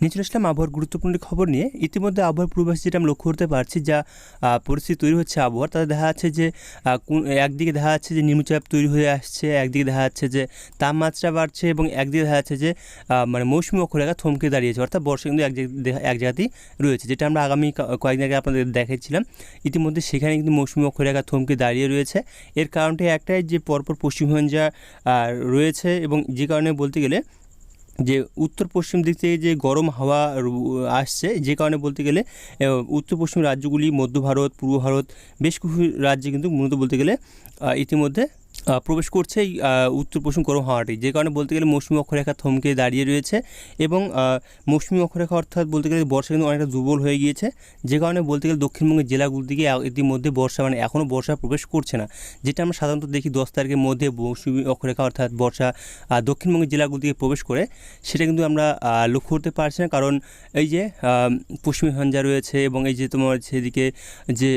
নিয়ে আসলাম আবহাওয়ার গুরুত্বপূর্ণ খবর নিয়ে ইতিমধ্যে আবহাওয়ার পূর্বাভাস যেটা আমরা লক্ষ্য করতে পারছি, যা পরিস্থিতি তৈরি হচ্ছে আবহাওয়ার, তাতে দেখা যাচ্ছে যে একদিকে দেখা যাচ্ছে যে নিম্নচাপ তৈরি হয়ে আসছে, একদিকে দেখা যাচ্ছে যে তাপমাত্রা বাড়ছে এবং একদিকে দেখা যাচ্ছে যে মানে মৌসুমি অক্ষরেখা থমকে দাঁড়িয়েছে, অর্থাৎ বর্ষা কিন্তু এক এক জায়গাতেই রয়েছে, যেটা আমরা আগামী কয়েকদিন আগে আপনাদের দেখেছিলাম ইতিমধ্যে সেখানে কিন্তু মৌসুমি অক্ষরেখা থমকে দাঁড়িয়ে রয়েছে। এর কারণটি একটাই যে, পরপর পশ্চিমবঙ্গা রয়েছে এবং যে কারণে বলতে গেলে যে উত্তর পশ্চিম দিক থেকে যে গরম হাওয়া আসছে, যে কারণে বলতে গেলে উত্তর পশ্চিম রাজ্যগুলি, মধ্য ভারত, পূর্ব ভারত, বেশ কিছু রাজ্যে কিন্তু মূলত বলতে গেলে ইতিমধ্যে প্রবেশ করছে এই উত্তর পশ্চিম গরম হাওয়াটি। যে কারণে বলতে গেলে মৌসুমি অক্ষরেখা থমকে দাঁড়িয়ে রয়েছে এবং মৌসুমি অক্ষরেখা অর্থাৎ বলতে গেলে বর্ষা কিন্তু অনেকটা দুর্বল হয়ে গিয়েছে। যে কারণে বলতে গেলে দক্ষিণবঙ্গের জেলাগুলোর দিকে ইতিমধ্যে বর্ষা মানে এখনও বর্ষা প্রবেশ করছে না। যেটা আমরা সাধারণত দেখি দশ তারিখের মধ্যে মৌসুমি অক্ষরেখা অর্থাৎ বর্ষা দক্ষিণবঙ্গের জেলাগুলো দিকে প্রবেশ করে, সেটা কিন্তু আমরা লক্ষ্য করতে পারছি না। কারণ এই যে পশ্চিমী ঝঞ্ঝা রয়েছে এবং এই যে তোমার সেদিকে যে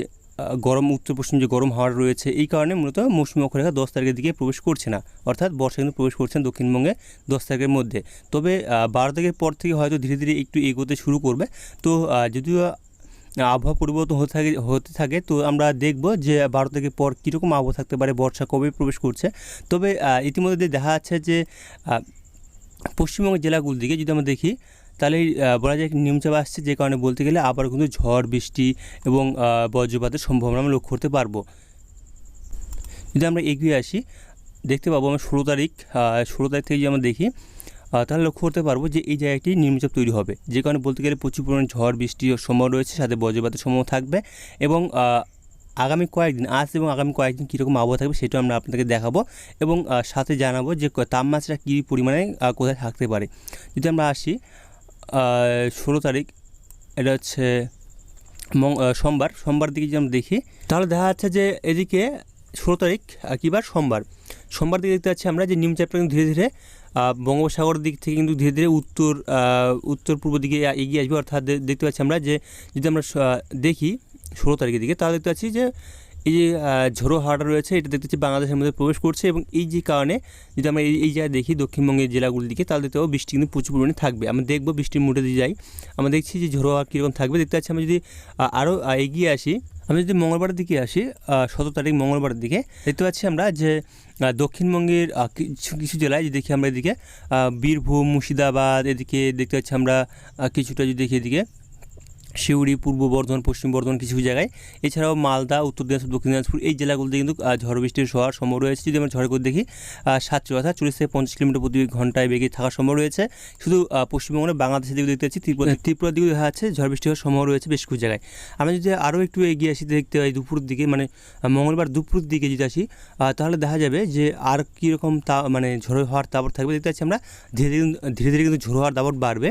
গরম উত্তর পশ্চিম যে গরম হাওয়া রয়েছে, এই কারণে মূলত মৌসুমি অক্ষরেখা দশ তারিখের দিকে প্রবেশ করছে না। অর্থাৎ বর্ষা কিন্তু প্রবেশ করছে না দক্ষিণবঙ্গে দশ তারিখের মধ্যে। তবে বারো তারিখের পর থেকে হয়তো ধীরে ধীরে একটু এগোতে শুরু করবে। তো যদিও আবহাওয়া পরিবর্তন হতে থাকে হতে থাকে, তো আমরা দেখব যে বারো তারিখের পর কীরকম আবহাওয়া থাকতে পারে, বর্ষা কবে প্রবেশ করছে। তবে ইতিমধ্যে দেখা যাচ্ছে যে পশ্চিমবঙ্গের জেলাগুলোর দিকে যদি আমরা দেখি তাহলে বলা যায় নিম্নচাপ আসছে যে কারণে বলতে গেলে আবার কিন্তু ঝড়, বৃষ্টি এবং বজ্রপাতের সম্ভাবনা আমরা লক্ষ্য করতে পারব। যদি আমরা এগিয়ে আসি, দেখতে পাবো আমরা ষোলো তারিখ ষোলো তারিখ থেকে যদি আমরা দেখি তাহলে লক্ষ্য করতে পারব যে এই জায়গায় একটি নিম্নচাপ তৈরি হবে। যে কারণে বলতে গেলে প্রচুর পরিমাণে ঝড় বৃষ্টির সম্ভাবনা রয়েছে, সাথে বজ্রপাতের সম্ভাবনা থাকবে এবং আগামী কয়েকদিন, আজ এবং আগামী কয়েকদিন কীরকম আবহাওয়া থাকবে সেটাও আমরা আপনাদেরকে দেখাবো এবং সাথে জানাব যে তাপমাত্রা কী পরিমাণে কোথায় থাকতে পারে। যদি আমরা আসি ষোলো তারিখ। এটা হচ্ছে সোমবার। সোমবার দিকে যদি আমরা দেখি তাহলে দেখা যাচ্ছে যে এদিকে ষোলো তারিখ আহ, কী বার সোমবার। সোমবার দিকে দেখতে পাচ্ছি আমরা যে নিম্নচাপটা কিন্তু ধীরে ধীরে আহ, বঙ্গোপসাগরের দিক থেকে কিন্তু ধীরে ধীরে উত্তর উত্তর পূর্ব দিকে এগিয়ে আসবে। অর্থাৎ দেখতে পাচ্ছি আমরা যে যদি আমরা দেখি ষোলো তারিখের দিকে তাহলে দেখতে পাচ্ছি যে এই যে ঝোড়ো হাওয়াটা রয়েছে, এটা দেখতে পাচ্ছি বাংলাদেশের মধ্যে প্রবেশ করছে এবং এই যে কারণে যদি আমরা এই জায়গায় দেখি দক্ষিণবঙ্গের জেলাগুলির দিকে, তাহলে পাবো বৃষ্টি কিন্তু প্রচুর পরিমাণে থাকবে। আমরা দেখব বৃষ্টির মুটে দিয়ে যাই। আমরা দেখছি যে ঝোড়ো হাওয়া কীরকম থাকবে। দেখতে পাচ্ছি আমরা যদি আরও এগিয়ে আসি আমি যদি মঙ্গলবারের দিকে আসি সতেরো তারিখ মঙ্গলবারের দিকে, দেখতে পাচ্ছি আমরা যে দক্ষিণবঙ্গের কিছু কিছু জেলায় যদি দেখি আমরা এদিকে বীরভূম, মুর্শিদাবাদ, এদিকে দেখতে পাচ্ছি আমরা কিছুটা যদি দেখি এদিকে সিউড়ি পূর্ব বর্ধমান, পশ্চিম বর্ধমান কিছু কিছু জায়গায়। এছাড়াও মালদা, উত্তর দিনাজপুর, দক্ষিণ দিনাজপুর এই জেলাগুলোতে কিন্তু ঝড় বৃষ্টির হওয়ার সম্ভব রয়েছে। যদি আমরা ঝড় করে দেখি সাতচল্লিশ অর্থাৎ চল্লিশ থেকে পঞ্চাশ কিলোমিটার প্রতি ঘন্টায় বেগে থাকার সম্ভব রয়েছে। শুধু পশ্চিমবঙ্গের বাংলাদেশের দিকে দেখতে পাচ্ছি, ত্রিপুরা ত্রিপুরার দিকে দেখা যাচ্ছে ঝড় বৃষ্টি হওয়ার সম্ভব রয়েছে বেশ কিছু জায়গায়। আমরা যদি আরও একটু এগিয়ে আসি, দেখতে পাই দুপুরের দিকে মানে মঙ্গলবার দুপুরের দিকে যদি আসি তাহলে দেখা যাবে যে আর কীরকম তা মানে ঝড়ো হওয়ার দাবর থাকবে। দেখতে পাচ্ছি আমরা, ধীরে ধীরে ধীরে ধীরে কিন্তু ঝড়ো হওয়ার দাবর বাড়বে।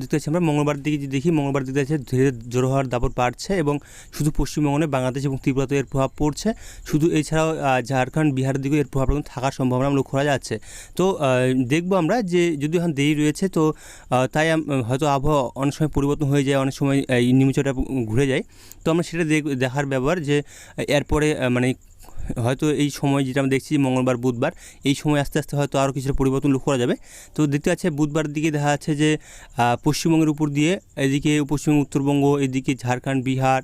দেখতে পাচ্ছি আমরা মঙ্গলবার দিকে যদি দেখি মঙ্গলবার দিকে আছে ধীরে জোর হওয়ার দাপট বাড়ছে এবং শুধু পশ্চিমবঙ্গে নয়, বাংলাদেশ এবং ত্রিপুরাতে এর প্রভাব পড়ছে। শুধু এছাড়াও ঝাড়খণ্ড বিহারের দিকেও এর প্রভাব কিন্তু থাকার সম্ভাবনা লক্ষ্য করা যাচ্ছে। তো দেখব আমরা যে যদি এখন দেরি রয়েছে তো তাই হয়তো আবহাওয়া অনেক সময় পরিবর্তন হয়ে যায় অনেক সময় এই নিম্নচাপটা ঘুরে যায়। তো আমরা সেটা দেখ দেখার ব্যাপার যে এরপরে মানে হয়তো এই সময় যেটা আমরা দেখছি মঙ্গলবার, বুধবার, এই সময় আস্তে আস্তে হয়তো আরও কিছুটা পরিবর্তন লক্ষ্য করা যাবে। তো দেখতে পাচ্ছে বুধবার দিকে দেখা যাচ্ছে যে পশ্চিমবঙ্গের উপর দিয়ে এদিকে পশ্চিমবঙ্গ উত্তরবঙ্গ, এদিকে ঝাড়খণ্ড, বিহার,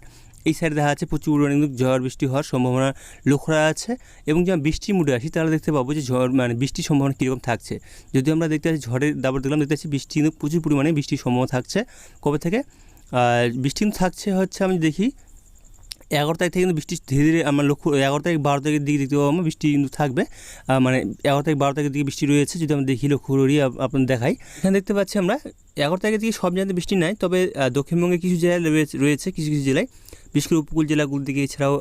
এই সাইডে দেখা যাচ্ছে প্রচুর পরিমাণে কিন্তু ঝড় বৃষ্টি হওয়ার সম্ভাবনা লক্ষ্য করা যাচ্ছে এবং যখন বৃষ্টির মুডে আসি তাহলে দেখতে পাবো যে ঝড় মানে বৃষ্টির সম্ভাবনা কীরকম থাকছে। যদি আমরা দেখতে পাচ্ছি ঝড়ের দাবর দেখলাম, দেখতে পাচ্ছি বৃষ্টি কিন্তু প্রচুর পরিমাণে বৃষ্টির সম্ভাবনা থাকছে। কবে থেকে? বৃষ্টি থাকছে হচ্ছে আমি দেখি এগারো তারিখ থেকে কিন্তু বৃষ্টি ধীরে ধীরে আমার লক্ষ্য, এগারো তারিখ বারো তারিখের দিকে দেখতে পাবো বৃষ্টি কিন্তু থাকবে। মানে এগারো তারিখ বারো তারিখের দিকে বৃষ্টি রয়েছে, যদি আমরা দেখি লক্ষ্য করি, আপ- আপনাদের দেখাই। এখানে দেখতে পাচ্ছি আমরা, এগারো তারিখের দিকে সব জায়গাতে বৃষ্টি নাই, তবে দক্ষিণবঙ্গে কিছু জেলায় রয়েছে কিছু কিছু জেলায় বিশেষ করে উপকূল জেলাগুলোর দিকে এছাড়াও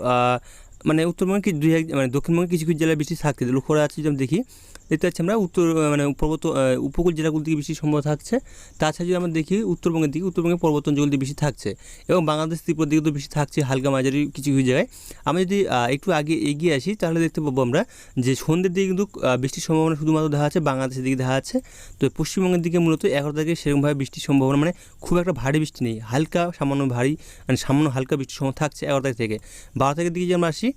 মানে উত্তরবঙ্গে দুই এক মানে দক্ষিণবঙ্গে কিছু কিছু জেলায় বৃষ্টি থাকতে, লক্ষ্য করা যাচ্ছে যদি আমরা দেখি দেখতে পাচ্ছি আমরা। উত্তর মানে পর্বত উপকূল জেলাগুলো দিকে বৃষ্টির সম্ভব থাকছে। তাছাড়া যদি আমরা দেখি উত্তরবঙ্গের দিকে, উত্তরবঙ্গের পর্বতাঞ্চল দিকে বেশি থাকছে এবং বাংলাদেশ ত্রিপুরার দিকে তো বেশি থাকছে, হালকা মাঝারি কিছু কিছু জায়গায়। আমরা যদি একটু আগে এগিয়ে আসি, তাহলে দেখতে পাবো আমরা যে সন্ধ্যের দিকে কিন্তু বৃষ্টির সম্ভাবনা শুধুমাত্র দেখা যাচ্ছে, বাংলাদেশের দিকে দেখা যাচ্ছে। তো পশ্চিমবঙ্গের দিকে মূলত এগারো তারিখে সেরকমভাবে বৃষ্টির সম্ভাবনা মানে খুব একটা ভারী বৃষ্টি নেই। হালকা সামান্য ভারী মানে সামান্য হালকা বৃষ্টির সম্ভাবনা থাকছে এগারো তারিখ থেকে। বারো তারিখের দিকে যদি আমরা আসি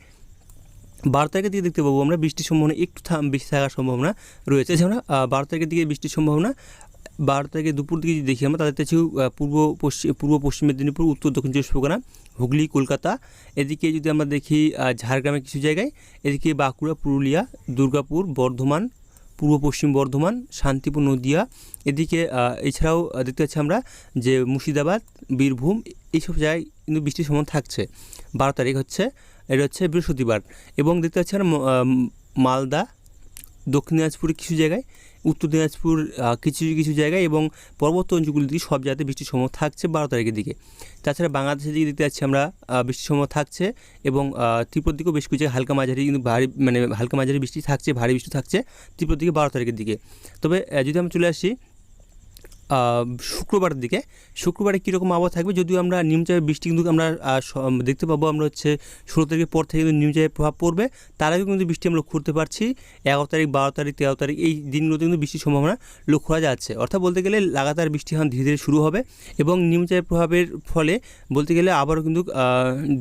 বারো তারিখের দিকে দেখতে পাবো আমরা বৃষ্টির সম্ভাবনা একটু বেশি থাকার সম্ভাবনা রয়েছে। এছাড়া বারো তারিখের দিকে বৃষ্টির সম্ভাবনা বারো তারিখে দুপুর দিকে যদি দেখি আমরা তাদের আহ, পূর্ব পশ্চিম পূর্ব পশ্চিম মেদিনীপুর উত্তর দক্ষিণ চব্বিশ পরগনা হুগলি কলকাতা এদিকে যদি আমরা দেখি ঝাড়গ্রামের কিছু জায়গায় এদিকে বাঁকুড়া পুরুলিয়া দুর্গাপুর বর্ধমান পূর্ব পশ্চিম বর্ধমান শান্তিপুর নদিয়া এদিকে এছাড়াও দেখতে পাচ্ছি আমরা যে মুর্শিদাবাদ বীরভূম এইসব জায়গায় কিন্তু বৃষ্টির সম্ভাবনা থাকছে। বারো তারিখ হচ্ছে এটা হচ্ছে বৃহস্পতিবার এবং দেখতে পাচ্ছি আমরা মালদা দক্ষিণ দিনাজপুরের কিছু জায়গায় উত্তর দিনাজপুর কিছু কিছু জায়গায় এবং পর্বত অঞ্চলগুলির দিকে সব জায়গাতে বৃষ্টির সময় থাকছে বারো তারিখের দিকে। তাছাড়া বাংলাদেশের দিকে দেখতে পাচ্ছি আমরা বৃষ্টির সময় থাকছে এবং আহ, ত্রিপুরার দিকেও বেশ কিছু হালকা মাঝারি কিন্তু ভারী মানে হালকা মাঝারি বৃষ্টি থাকছে ভারী বৃষ্টি থাকছে ত্রিপুরার দিকে বারো তারিখের দিকে। তবে যদি আমরা চলে আসি শুক্রবারের দিকে। শুক্রবারে কীরকম আবহাওয়া থাকবে? যদিও আমরা নিম্নচাপের বৃষ্টি কিন্তু আমরা দেখতে পাবো। আমরা হচ্ছে ষোলো তারিখের পর থেকে কিন্তু নিম্নচাপের প্রভাব পড়বে। তার আগেও কিন্তু বৃষ্টি আমরা করতে পারছি। এগারো তারিখ, বারো তারিখ, তেরো তারিখ এই দিনগুলোতে কিন্তু বৃষ্টির সম্ভাবনা লক্ষ্য করা যাচ্ছে। অর্থাৎ বলতে গেলে লাগাতার বৃষ্টি এখন ধীরে ধীরে শুরু হবে এবং নিম্নচাপের প্রভাবের ফলে বলতে গেলে আবারও কিন্তু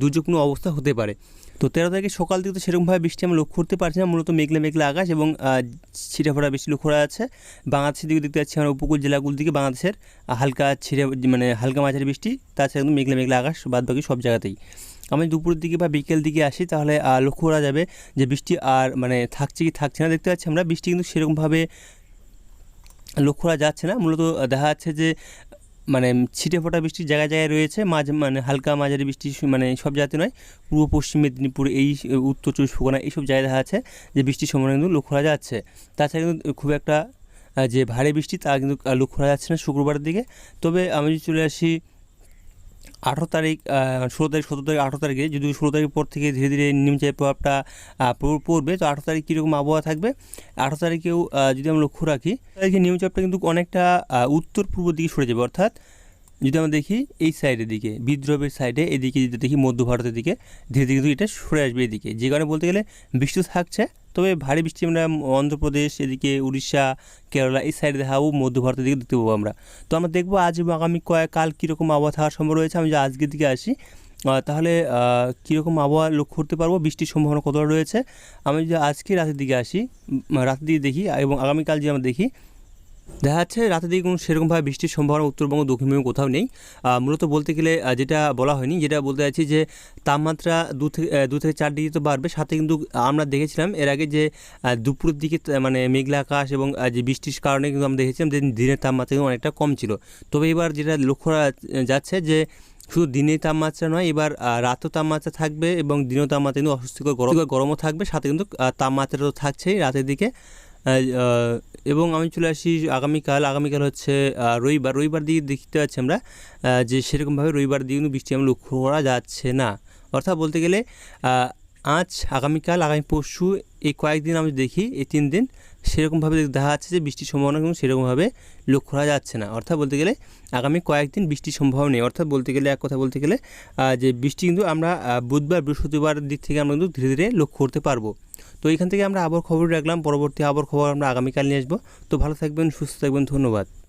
দুর্যোগপূর্ণ অবস্থা হতে পারে। তো তেরো তারিখে সকাল থেকে তো সেরকমভাবে বৃষ্টি আমরা লক্ষ্য করতে পারছি না, মূলত মেঘলা মেঘলা আকাশ এবং ছিটেফোঁটা বৃষ্টি লক্ষ্য করা যাচ্ছে। বাংলাদেশের দিকে দেখতে পাচ্ছি আমরা উপকূল জেলাগুলোর দিকে, বাংলাদেশের হালকা ছিঁড়ে মানে হালকা মাঝারি বৃষ্টি, তাছাড়া কিন্তু মেঘলা মেঘলা আকাশ বাদ বাকি সব জায়গাতেই। আমি দুপুরের দিকে বা বিকেল দিকে আসি, তাহলে লক্ষ্য করা যাবে যে বৃষ্টি আর মানে থাকছে কি থাকছে না দেখতে পাচ্ছি আমরা। বৃষ্টি কিন্তু সেরকমভাবে লক্ষ্য করা যাচ্ছে না। মূলত দেখা যাচ্ছে যে মানে ছিটে ফোটা বৃষ্টির জায়গায় জায়গায় রয়েছে, মাঝে মানে হালকা মাঝারি বৃষ্টি মানে সব জায়গাতে নয়, পূর্ব পশ্চিম মেদিনীপুর, এই উত্তর চব্বিশ পরগনা, এইসব জায়গায় দেখা যাচ্ছে যে বৃষ্টির সময় কিন্তু লক্ষ্য করা যাচ্ছে। তাছাড়া কিন্তু খুব একটা যে ভারী বৃষ্টি তা কিন্তু লক্ষ্য করা যাচ্ছে না শুক্রবারের দিকে। তবে আমি যদি চলে আসি আঠেরো তারিখ ষোলো তারিখ, সতেরো তারিখ, আঠেরো তারিখে, যদি ষোলো তারিখ পর থেকে ধীরে ধীরে নিম্নচাপের প্রভাবটা পড়বে, তো আঠেরো তারিখ কীরকম আবহাওয়া থাকবে? আঠেরো তারিখেও যদি আমরা লক্ষ্য রাখি তারিখে নিমচাপটা কিন্তু অনেকটা উত্তর পূর্ব দিকে সরে যাবে। অর্থাৎ, যদি আমরা দেখি এই সাইডের দিকে, বিদ্রোহের সাইডে এদিকে যদি দেখি মধ্য ভারতের দিকে, ধীরে ধীরে কিন্তু এটা সরে আসবে এদিকে। যে কারণে বলতে গেলে বৃষ্টি থাকছে তবে ভারী বৃষ্টি আমরা অন্ধ্রপ্রদেশ, এদিকে উড়িষ্যা, কেরালা এই সাইডে দেখাবো, মধ্য ভারতের দিকে দেখতে পাবো আমরা। তো আমরা দেখব আজ এবং আগামী কয়েক কাল কীরকম আবহাওয়া থাকার সম্ভব রয়েছে, আমি যদি আজকের দিকে আসি। তাহলে কীরকম আবহাওয়া লক্ষ্য করতে পারব, বৃষ্টির সম্ভাবনা কতটা রয়েছে? আমি যদি আজকে রাতের দিকে আসি রাতের দিকে দেখি এবং আগামীকাল যদি আমরা দেখি দেখা যাচ্ছে রাতের দিকে কোনো সেরকমভাবে বৃষ্টির সম্ভাবনা উত্তরবঙ্গ, দক্ষিণবঙ্গ কোথাও নেই। মূলত বলতে গেলে যেটা বলা হয়নি, যেটা বলতে চাইছি যে, তাপমাত্রা দু থেকে দু থেকে চার ডিগ্রি তো বাড়বে। সাথে কিন্তু আমরা দেখেছিলাম, এর আগে যে দুপুরের দিকে মানে মেঘলা আকাশ এবং যে বৃষ্টির কারণে কিন্তু আমরা দেখেছিলাম যে, দিনের তাপমাত্রা কিন্তু অনেকটা কম ছিল। তবে এবার যেটা লক্ষ্য করা যাচ্ছে যে, শুধু দিনের তাপমাত্রা নয়, এবার রাতেও তাপমাত্রা থাকবে এবং দিনেও তাপমাত্রা কিন্তু অস্বস্তিকর গরম, গরমও থাকবে। সাথে কিন্তু তাপমাত্রা তো থাকছেই রাতের দিকে। এবং আমি চলে আসি আগামীকাল আগামীকাল হচ্ছে রবিবার। রবিবার দিকে দেখতে পাচ্ছি আমরা যে সেরকমভাবে রবিবার দিকে কিন্তু বৃষ্টি আমরা লক্ষ্য করা যাচ্ছে না। অর্থাৎ বলতে গেলে আজ, আগামীকাল, আগামী পরশু, এই কয়েকদিন আমি দেখি, এই তিন দিন সেরকমভাবে দেখা যাচ্ছে যে বৃষ্টির সম্ভাবনা কিন্তু সেরকমভাবে লক্ষ্য করা যাচ্ছে না। অর্থাৎ বলতে গেলে আগামী কয়েকদিন বৃষ্টির সম্ভাবনা নেই। অর্থাৎ বলতে গেলে এক কথা বলতে গেলে যে বৃষ্টি কিন্তু আমরা বুধবার, বৃহস্পতিবার দিক থেকে আমরা কিন্তু ধীরে ধীরে লক্ষ্য করতে পারব। তো এখান থেকে আমরা আবার খবর রাখলাম। পরবর্তী আবার খবর আমরা আগামীকাল নিয়ে আসব। তো ভালো থাকবেন, সুস্থ থাকবেন, ধন্যবাদ।